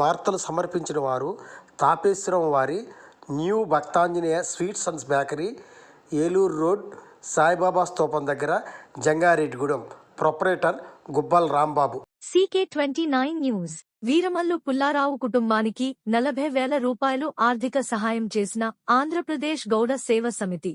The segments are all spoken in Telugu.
వార్తలు సమర్పించిన వారు తాపేశ్వరం వారి new Bhaktanjaneya sweets and bakery Eluru road Saibaba స్తూపం దగ్గర Jangareddygudem. Proprietor Gubbal Rambabu. CK twenty nine news. Veeramallu Pullarao కుటుంబానికి నలభై వేల రూపాయలు ఆర్థిక సహాయం చేసిన ఆంధ్రప్రదేశ్ గౌడ సేవ సమితి.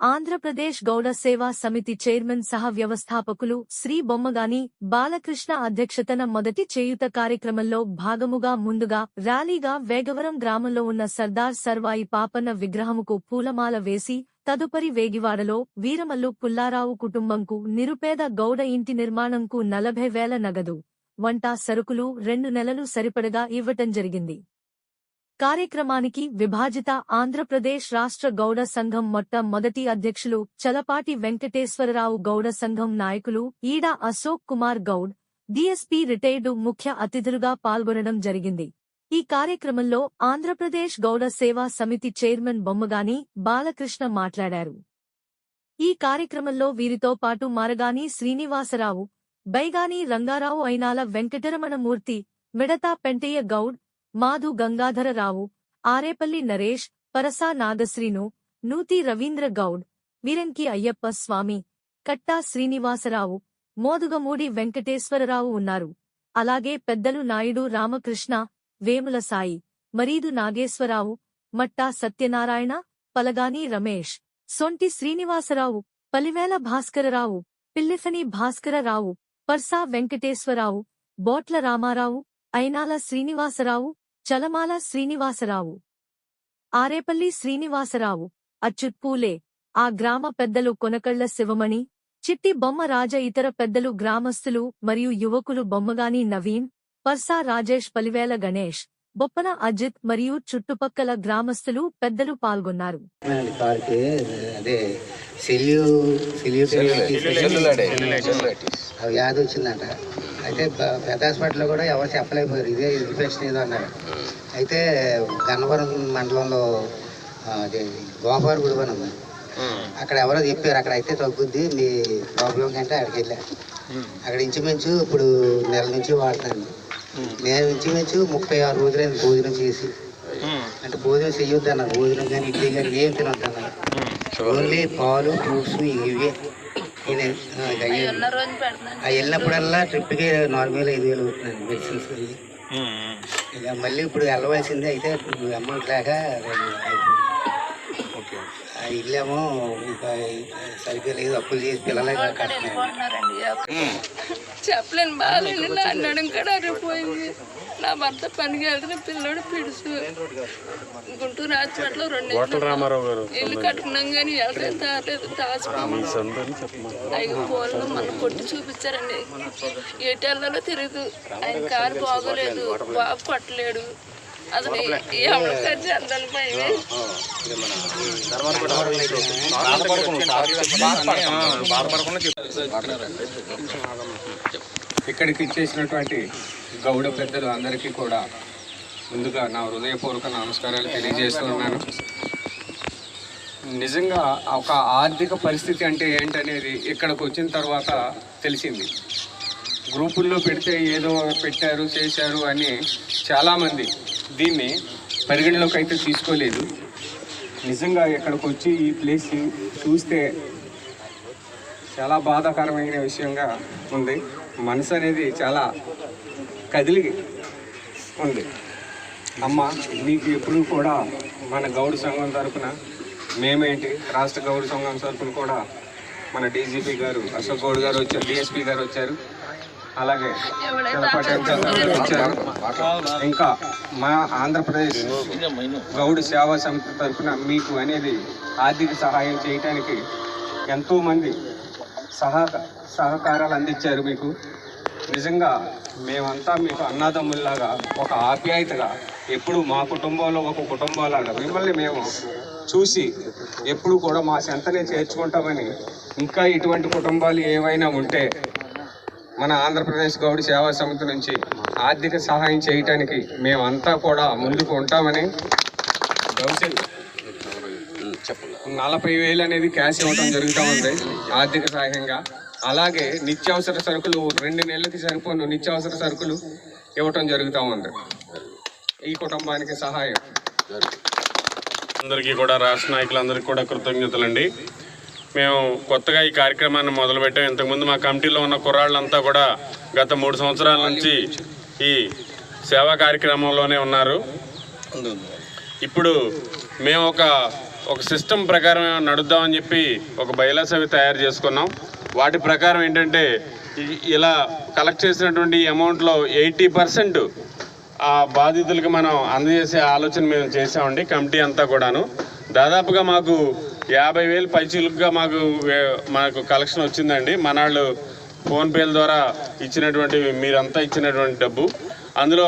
ఆంధ్రప్రదేశ్ గౌడ సేవా సమితి చైర్మన్ సహ వ్యవస్థాపకులు శ్రీ బొమ్మగాని బాలకృష్ణ అధ్యక్షతన మొదటి చేయుత కార్యక్రమంలో భాగముగా ముందుగా ర్యాలీగా వేగవరం గ్రామంలో ఉన్న సర్దార్ సర్వాయి పాపన్న విగ్రహముకు పూలమాల వేసి తదుపరి వేగివాడలో వీరమల్లు పుల్లారావు కుటుంబంకు నిరుపేద గౌడ ఇంటి నిర్మాణంకు నలభై వేల నగదు. వంట సరుకులు రెండు నెలలు సరిపడగా ఇవ్వటం జరిగింది. కార్యక్రమానికి విభాజిత ఆంధ్రప్రదేశ్ రాష్ట్ర గౌడ సంఘం మొట్ట మొదటి అధ్యక్షులు చలపాటి వెంకటేశ్వరరావు గౌడ సంఘం నాయకులు ఈడా అశోక్ కుమార్ గౌడ్ డిఎస్పీ రిటైర్డు ముఖ్య అతిథులుగా పాల్గొనడం జరిగింది. ఈ కార్యక్రమంలో ఆంధ్రప్రదేశ్ గౌడ సేవా సమితి చైర్మన్ బొమ్మగాని బాలకృష్ణ మాట్లాడారు. ఈ కార్యక్రమంలో వీరితో పాటు మారగాని శ్రీనివాసరావు బైగాని రంగారావు అయినాల వెంకటరమణమూర్తి మిడతా పెంటయ్య గౌడ్ మాధు గంగాధరరావు ఆరేపల్లి నరేష్ పరసా నాగశ్రీను నూతి రవీంద్ర గౌడ్ వీరంకి అయ్యప్ప స్వామి కట్టా శ్రీనివాసరావు మోదుగమూడి వెంకటేశ్వరరావు ఉన్నారు. అలాగే పెద్దలు నాయుడు రామకృష్ణ వేముల సాయి మరీదు నాగేశ్వరరావు మట్టా సత్యనారాయణ పలగాని రమేష్ సొంటి శ్రీనివాసరావు పలివేల భాస్కరరావు పిల్లిఫని భాస్కరరావు పర్సా వెంకటేశ్వరరావు బోట్ల రామారావు ఐనాల శ్రీనివాసరావు చలమాల శ్రీనివాసరావు. ఆరేపల్లి శ్రీనివాసరావు అచ్యుత్ పూలే ఆ గ్రామ పెద్దలు కొనకళ్ళ శివమణి చిట్టి బొమ్మ రాజ ఇతర పెద్దలు గ్రామస్తులు మరియు యువకులు బొమ్మగాని నవీన్ పర్సా రాజేష్ పలివేల గణేష్ బొప్పన అజిత్ మరియు చుట్టుపక్కల గ్రామస్తులు పెద్దలు పాల్గొన్నారు. అయితే పెద్ద హాస్పిటల్లో కూడా ఎవరు చెప్పలేకపోయారు. ఇదే ఇన్ఫెక్షన్ ఏదో అన్నారు. అయితే గన్నవరం మండలంలో అదే గోపాల గుడి అని ఉంది. అక్కడ ఎవరో చెప్పారు అక్కడ అయితే తగ్గుద్ది మీ ప్రాబ్లం కంటే అక్కడికి వెళ్ళా. అక్కడ ఇంచుమించు ఇప్పుడు నెల నుంచి వాడుతాను నేను ఇంచుమించు ముప్పై ఆరు రోజులైంది భోజనం చేసి. అంటే భోజనం చెయ్యొద్దు అన్నారు భోజనం కానీ ఇడ్లీ కానీ ఏం తినొద్దు అన్నారు ఓన్లీ పాలు ఫ్రూట్స్ ఇవే. వెళ్ళినప్పుడల్లా ట్రిప్కి నాలుగు వేలు ఐదు వేలు అవుతున్నాయి మెడిసిన్స్. ఇక మళ్ళీ ఇప్పుడు వెళ్ళవలసిందే అయితే ఇప్పుడు అమౌంట్ లేక ఆ ఇల్లేమో ఇంకా సరిగ్గా లేదు అప్పులు చేసి పిల్లలే కట్టున్నారు చెప్పలేను బాగాలేదు నా నడుం కూడా అరిగిపోయింది నా భర్త పనికి వెళ్తే పిల్లడు పిడుసు. గుంటూరు హాస్పిటల్ రెండు ఇల్లు కట్టుకున్నాం కానీ వెళ్ళలేదు దాచిపోయింది ఐదు ఫోన్లు మన కొట్టి చూపించారండి. ఏటెల్లలో తిరుగుతూ ఆయన కారు బాగోలేదు. బాబు కొట్టలేడు. అసలు ఖర్చు ఇక్కడికి ఇచ్చేసినటువంటి గౌడ పెద్దలు అందరికీ కూడా ముందుగా నా హృదయపూర్వక నమస్కారాలు తెలియజేస్తున్నాను నిజంగా ఒక ఆర్థిక పరిస్థితి అంటే ఏంటనేది ఇక్కడికి వచ్చిన తర్వాత తెలిసింది. గ్రూపుల్లో పెడితే ఏదో పెట్టారు చేశారు అని చాలామంది దీన్ని పరిగణలోకి అయితే తీసుకోలేదు. నిజంగా ఇక్కడికి వచ్చి ఈ ప్లేస్ చూస్తే చాలా బాధాకరమైన విషయంగా ఉంది. మనసు అనేది చాలా కదిలి ఉంది. అమ్మ మీకు ఎప్పుడు కూడా మన గౌడ్ సంఘం తరపున మేమేంటి? రాష్ట్ర గౌడ్ సంఘం తరఫున కూడా మన డీజీపీ గారు అశోక్ గౌడ్ గారు వచ్చారు డిఎస్పీ గారు వచ్చారు. అలాగే. ఇంకా మా ఆంధ్రప్రదేశ్ గౌడ్ సేవా సమితి తరఫున మీకు అనేది ఆర్థిక సహాయం చేయటానికి ఎంతోమంది సహా సహకారాలు అందించారు మీకు. నిజంగా మేమంతా మీకు అన్నదమ్ముల్లాగా ఒక ఆప్యాయతగా ఎప్పుడు మా కుటుంబంలో ఒక కుటుంబంలాగా మిమ్మల్ని మేము చూసి ఎప్పుడు కూడా మా చెంతనే చేర్చుకుంటామని ఇంకా ఇటువంటి కుటుంబాలు ఏవైనా ఉంటే మన ఆంధ్రప్రదేశ్ గౌడ్ సేవా సమితి నుంచి ఆర్థిక సహాయం చేయటానికి మేమంతా కూడా ముందుకు ఉంటామని భవిష్యత్ నలభై వేలు అనేది క్యాష్ ఇవ్వడం జరుగుతూ ఉంది ఆర్థిక సహాయంగా. అలాగే నిత్యావసర సరుకులు రెండు నెలలకి సరిపోను నిత్యావసర సరుకులు ఇవ్వటం జరుగుతూ ఉంది. ఈ కుటుంబానికి సహాయం. అందరికీ కూడా రాష్ట్ర నాయకులందరికీ కూడా కృతజ్ఞతలండి. మేము కొత్తగా ఈ కార్యక్రమాన్ని మొదలుపెట్టాం. ఇంతకుముందు మా కమిటీలో ఉన్న కుర్రాళ్ళంతా కూడా గత మూడు సంవత్సరాల నుంచి ఈ సేవా కార్యక్రమంలోనే ఉన్నారు. ఇప్పుడు మేము ఒక ఒక సిస్టమ్ ప్రకారం నడుద్దామని చెప్పి ఒక బైలాస్ అవి తయారు చేసుకున్నాం. వాటి ప్రకారం ఏంటంటే ఇలా కలెక్ట్ చేసినటువంటి అమౌంట్లో ఎయిటీ పర్సెంట్ ఆ బాధితులకి మనం అందజేసే ఆలోచన మేము చేసామండి కమిటీ అంతా కూడాను. దాదాపుగా మాకు యాభై వేలు పైచీలుగా మాకు మనకు మాకు కలెక్షన్ వచ్చిందండి. మనాళ్ళు ఫోన్పేల ద్వారా ఇచ్చినటువంటి మీరంతా ఇచ్చినటువంటి డబ్బు. అందులో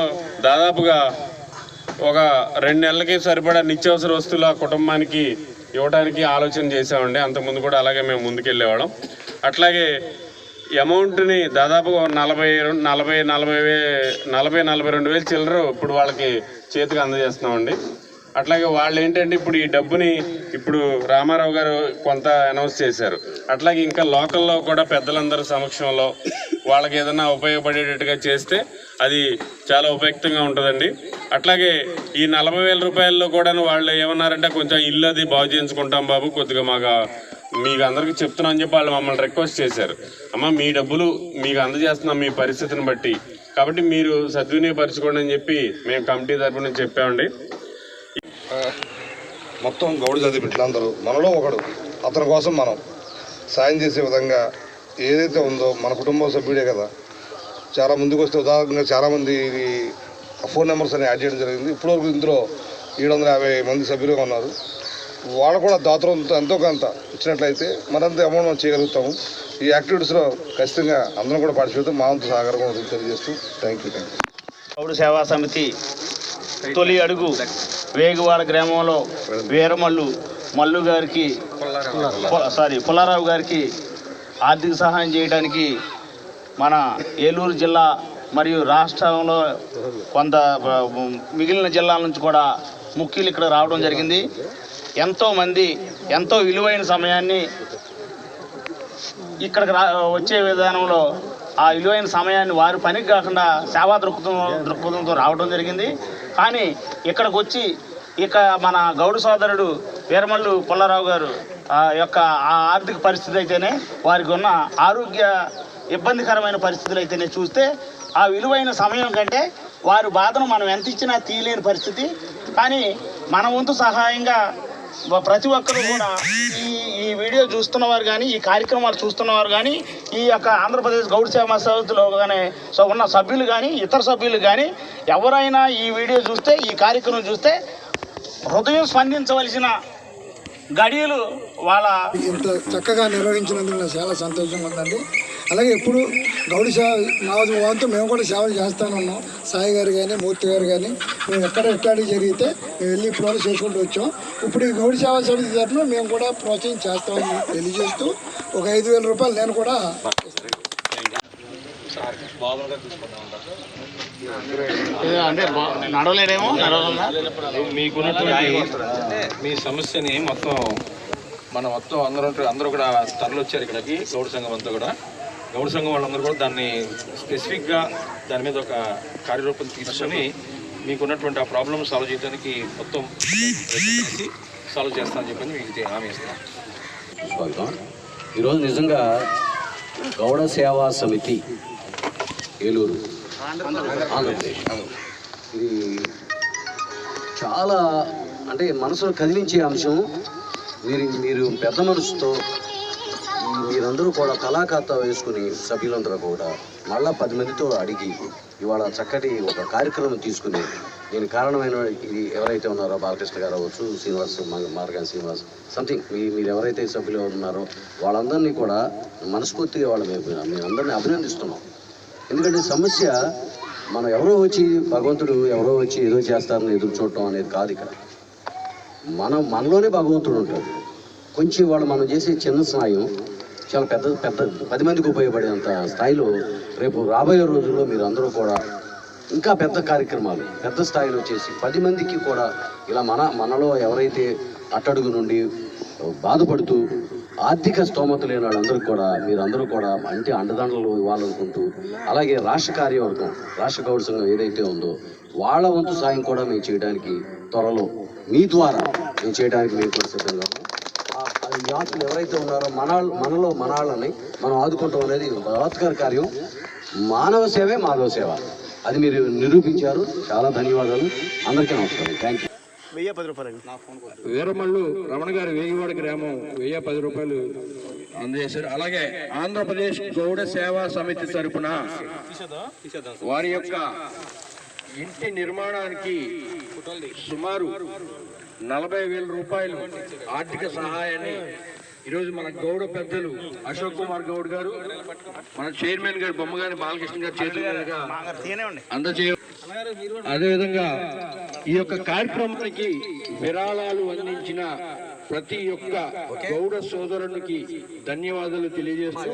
దాదాపుగా ఒక రెండు నెలలకి సరిపడా నిత్యావసర వస్తువులు ఆ కుటుంబానికి ఇవ్వడానికి ఆలోచన చేసామండి అంతకుముందు కూడా అలాగే మేము ముందుకెళ్ళేవాళ్ళం. అట్లాగే అమౌంట్ని దాదాపుగా నలభై రెండు నలభై నలభై వే నలభై నలభై రెండు వేలు చిల్లర ఇప్పుడు వాళ్ళకి చేతికి అందజేస్తున్నామండి. అట్లాగే వాళ్ళు ఏంటంటే ఇప్పుడు ఈ డబ్బుని ఇప్పుడు రామారావు గారు కొంత అనౌన్స్ చేశారు. అట్లాగే ఇంకా లోకల్లో కూడా పెద్దలందరి సమక్షంలో వాళ్ళకి ఏదైనా ఉపయోగపడేటట్టుగా చేస్తే అది చాలా ఉపయుక్తంగా ఉంటుందండి. అట్లాగే ఈ నలభై వేల రూపాయల్లో కూడా వాళ్ళు ఏమన్నారంటే కొంచెం ఇల్లు అది బాగు చేయించుకుంటాం బాబు కొద్దిగా మాకు మీకు అందరికీ చెప్తున్నాం అని చెప్పి వాళ్ళు మమ్మల్ని రిక్వెస్ట్ చేశారు. అమ్మ మీ డబ్బులు మీకు అందజేస్తున్నాం మీ పరిస్థితిని బట్టి. కాబట్టి మీరు సద్వినియోగపరచుకోండి అని చెప్పి మేము కమిటీ తరఫున చెప్పామండి. మొత్తం గౌడ జాతి బిడ్డలందరూ మనలో ఒకడు అతని కోసం మనం సాయం చేసే విధంగా ఏదైతే ఉందో మన కుటుంబ సభ్యుడే కదా. చాలా ముందుకు వస్తే ఉదాహరణగా చాలామంది ఫోన్ నెంబర్స్ అని యాడ్ చేయడం జరిగింది. ఇప్పటివరకు ఇందులో ఏడు వందల యాభై మంది సభ్యులుగా ఉన్నారు. వాళ్ళు కూడా దాతృత్వంతో ఎంతో కొంత ఇచ్చినట్లయితే మరింత అమౌంట్ మనం చేయగలుగుతాము. ఈ యాక్టివిటీస్లో ఖచ్చితంగా అందరం కూడా పార్టిసిపేట్ మా వంతు సహకారం తెలియజేస్తూ thank you thank you Goud సేవా సమితి తొలి అడుగు. వేగువాడ గ్రామంలో వీరమల్లు మల్లు గారికి సారీ పుల్లారావు గారికి ఆర్థిక సహాయం చేయడానికి మన ఏలూరు జిల్లా మరియు రాష్ట్రంలో కొంత మిగిలిన జిల్లాల నుంచి కూడా ముఖ్యులు ఇక్కడ రావడం జరిగింది. ఎంతోమంది ఎంతో విలువైన సమయాన్ని ఇక్కడికి రా వచ్చే విధానంలో ఆ విలువైన సమయాన్ని వారి పనికి కాకుండా సేవా దృక్పథం దృక్పథంతో రావడం జరిగింది. కానీ ఇక్కడికి వచ్చి ఇక మన గౌడు సోదరుడు వీరమల్లు పుల్లారావు గారు ఆ యొక్క ఆ ఆర్థిక పరిస్థితి అయితేనే వారికి ఉన్న ఆరోగ్య ఇబ్బందికరమైన పరిస్థితులు అయితేనే చూస్తే ఆ విలువైన సమయం కంటే వారి బాధను మనం ఎంత ఇచ్చినా తీయలేని పరిస్థితి. కానీ మన వంతు సహాయంగా ప్రతి ఒక్కరు కూడా ఈ ఈ వీడియో చూస్తున్నవారు కానీ ఈ కార్యక్రమాలు చూస్తున్నవారు కానీ ఈ యొక్క ఆంధ్రప్రదేశ్ గౌడ సేవా సమితిలో కానీ సో ఉన్న సభ్యులు కానీ ఇతర సభ్యులు కానీ ఎవరైనా ఈ వీడియో చూస్తే ఈ కార్యక్రమం చూస్తే హృదయం స్పందించవలసిన గడియలు వాళ్ళ ఇంత చక్కగా నిర్వహించినందుకు చాలా సంతోషంగా ఉందండి. అలాగే ఎప్పుడు గౌడి సేవ మా వంతు మేము కూడా సేవలు చేస్తానే ఉన్నాం. సాయి గారు కానీ మూర్తి గారు కానీ మేము ఎక్కడ ఎట్లాంటి జరిగితే మేము వెళ్ళి ఇప్పుడు చేసుకుంటూ వచ్చాం. ఇప్పుడు ఈ గౌడి సేవా సమితి తరఫున మేము కూడా ప్రోత్సహం చేస్తామని తెలియజేస్తూ ఒక ఐదు వేల రూపాయలు నేను కూడా అంటే నడవలేడేమో నడవలన్నా మీకున్నటువంటి మీ సమస్యని మొత్తం మన మొత్తం అందరూ అందరూ కూడా తరలి వచ్చారు ఇక్కడికి గౌడ సంఘం అంతా కూడా. గౌడ సంఘం వాళ్ళందరూ కూడా దాన్ని స్పెసిఫిక్గా దాని మీద ఒక కార్యరూపం తీసుకొని మీకున్నటువంటి ఆ ప్రాబ్లమ్ సాల్వ్ చేయడానికి మొత్తం ప్రయత్నం చేసి సాల్వ్ చేస్తానని చెప్పని మీకు హామీ ఇస్తాను. స్వాగతం. ఈరోజు నిజంగా గౌడ సేవా సమితి ఏలూరు ఆంధ్రప్రదేశ్. ఇది చాలా అంటే మనసును కదిలించే అంశం. మీరు మీరు పెద్ద మనసుతో మీరందరూ కూడా కళాఖాతా వేసుకుని సభ్యులందరూ కూడా మళ్ళా పది మందితో అడిగి ఇవాళ చక్కటి ఒక కార్యక్రమం తీసుకుని దీనికి కారణమైన ఇది ఎవరైతే ఉన్నారో బాలకృష్ణ గారు అవ్వచ్చు శ్రీనివాస్ మార్గన్ మార్గాన్ శ్రీనివాస్ సంథింగ్ మీ మీరు ఎవరైతే సభ్యులు ఉన్నారో వాళ్ళందరినీ కూడా మనస్ఫూర్తిగా వాళ్ళ మేము మేమందరినీ అభినందిస్తున్నాం. ఎందుకంటే సమస్య మనం ఎవరో వచ్చి భగవంతుడు ఎవరో వచ్చి ఏదో చేస్తారని ఎదురు చూడటం అనేది కాదు ఇక్కడ. మనం మనలోనే భగవంతుడు ఉంటాడు. కొంచెం వాళ్ళు మనం చేసే చిన్న సాయం చాలా పెద్ద పెద్ద పది మందికి ఉపయోగపడేంత స్థాయిలో రేపు రాబోయే రోజుల్లో మీరు అందరూ కూడా ఇంకా పెద్ద కార్యక్రమాలు పెద్ద స్థాయిలో చేసి పది మందికి కూడా ఇలా మన మనలో ఎవరైతే అట్టడుగు నుండి బాధపడుతూ ఆర్థిక స్తోమత లేని వాళ్ళందరూ కూడా మీరందరూ కూడా అంటే అండదండలు ఇవ్వాలనుకుంటూ అలాగే రాష్ట్ర కార్యవర్గం రాష్ట్ర గౌడ సంఘం ఏదైతే ఉందో వాళ్ళ వంతు సాయం కూడా మేము చేయడానికి త్వరలో మీ ద్వారా మేము చేయడానికి మేము కూడా సిద్ధంగా యాత్రలు ఎవరైతే ఉన్నారో మన మనలో మనాళ్ళని మనం ఆదుకుంటాం అనేది బలాత్కార కార్యం. మానవ సేవే మాధవ సేవ. అది మీరు నిరూపించారు. చాలా ధన్యవాదాలు. అందరికీ నమస్కారం. థ్యాంక్ యూ వీరమల్లు రమణ గారి వేగివాడ గ్రామం వెయ్యి పది రూపాయలు అందజేశారు. అలాగే ఆంధ్రప్రదేశ్ గౌడ సేవా సమితి తరపున వారి యొక్క ఇంటి నిర్మాణానికి సుమారు నలభై వేల రూపాయలు ఆర్థిక సహాయాన్ని. ఈరోజు మన గౌడ పెద్దలు అశోక్ కుమార్ గౌడ్ గారు మన చైర్మన్ గారు బొమ్మగారి బాలకృష్ణ గారి చేతుల అందజేయ అదేవిధంగా ఈ యొక్క కార్యక్రమానికి విరాళాలు అందించిన ప్రతి ఒక్క గౌడ సోదరునికి ధన్యవాదాలు తెలియజేస్తూ